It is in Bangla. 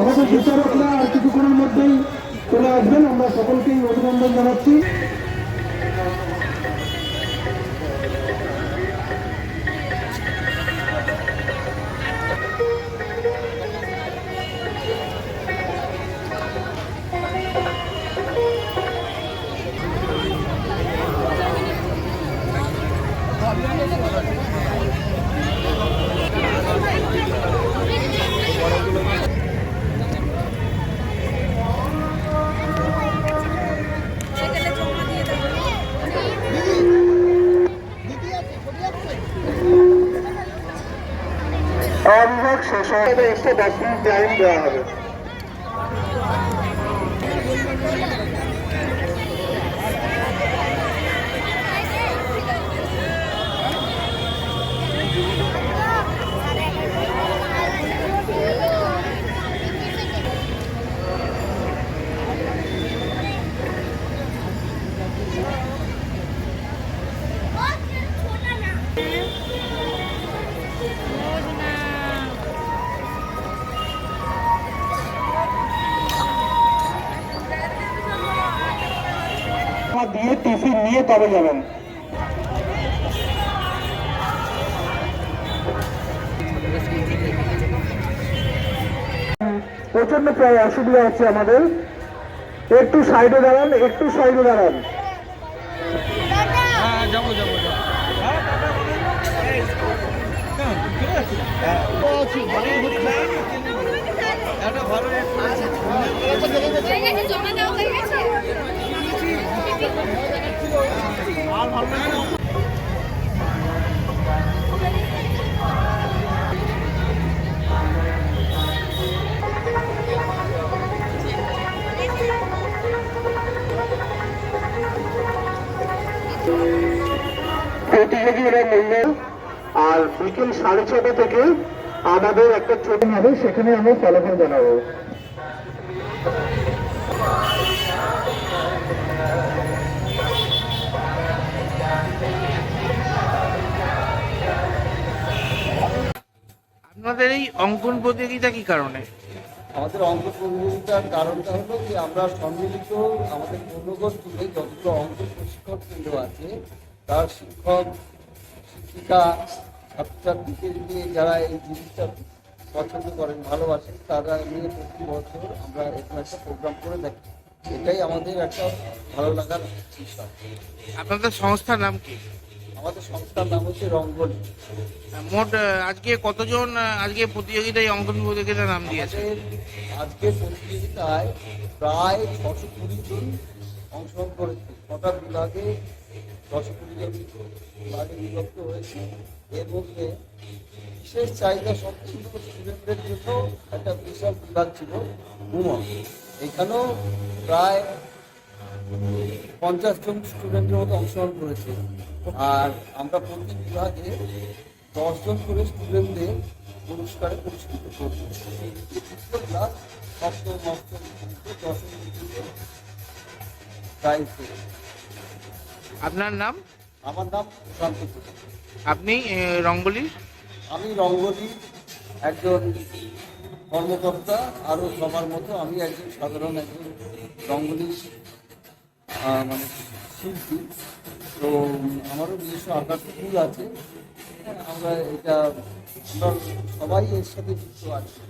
আমাদের বিচারকরা আর কিছুক্ষণের মধ্যেই চলে আসবেন। আমরা সকলকেই অভিনন্দন জানাচ্ছি। সেখানে অবিভাগ শেষ হবে একশো দশ মিনিট টাইম দেওয়া হবে। দিয়ে টিফিন নিয়ে তবে যাবেন। প্রচণ্ড প্রায় অসুবিধা হচ্ছে আমাদের। একটু সাইডে দাঁড়ান, একটু সাইডে দাঁড়ান। হয়ে গেছে প্রতিযোগীরা মূল্য আর বিকেল সাড়ে ছটা থেকে আমাদের একটা ছোট হবে, সেখানে আমরা ফলাফল জানাব। আপনাদের এই অঙ্কন প্রতিযোগিতা কি কারণে? আমাদের অঙ্ক প্রতিযোগিতার কারণটা হলো যে আমরা সম্মিলিত আমাদের পূর্ণগত স্কুলে যতগুলো অঙ্ক প্রশিক্ষণ কেন্দ্র আছে তার শিক্ষক শিক্ষিকা ছাত্রছাত্রীদের নিয়ে যারা এই জিনিসটা পছন্দ করেন ভালোবাসেন তারা নিয়ে প্রতি বছর আমরা এরকম একটা প্রোগ্রাম করে থাকি। এটাই আমাদের একটা ভালো লাগার বিষয়। আপনাদের সংস্থার নাম কি? আমাদের সংস্থার নাম হচ্ছে রঙ্গলি। মোট আজকে কতজন আজকে প্রতিযোগিতায় অঙ্কন প্রতিযোগিতায় নাম দিয়েছে? আজকের প্রতিযোগিতায় প্রায় ছশো কুড়ি জন অংশগ্রহণ করেছে। ছটা বিভাগে ছশো কুড়ি জন বিভাগে বিভক্ত হয়েছে। এর মধ্যে বিশেষ চাহিদা সম্পূর্ণ স্টুডেন্টদের জন্য একটা বিশাল বিভাগ ছিল ভ্রমণ এখানেও প্রায় পঞ্চাশ জন স্টুডেন্টের মতো অংশগ্রহণ করেছে। আর আমরা প্রতি বিভাগে দশজন করে স্টুডেন্টদের পুরস্কারে পুরস্কৃত করব। ক্লাস সপ্তম অষ্টম দশম প্রাইজ আপনার নাম? আমার নাম প্রশান্ত আপনি আহ, রঙ্গলির আমি রঙ্গলি একজন কর্মকর্তা আরও সবার মতো আমি একজন সাধারণ একজন রঙ্গলি মানে শিল্পী। তো আমারও নিজস্ব আঁকার স্কুল আছে। আমরা এটা সবাই এর সাথে যুক্ত আছি।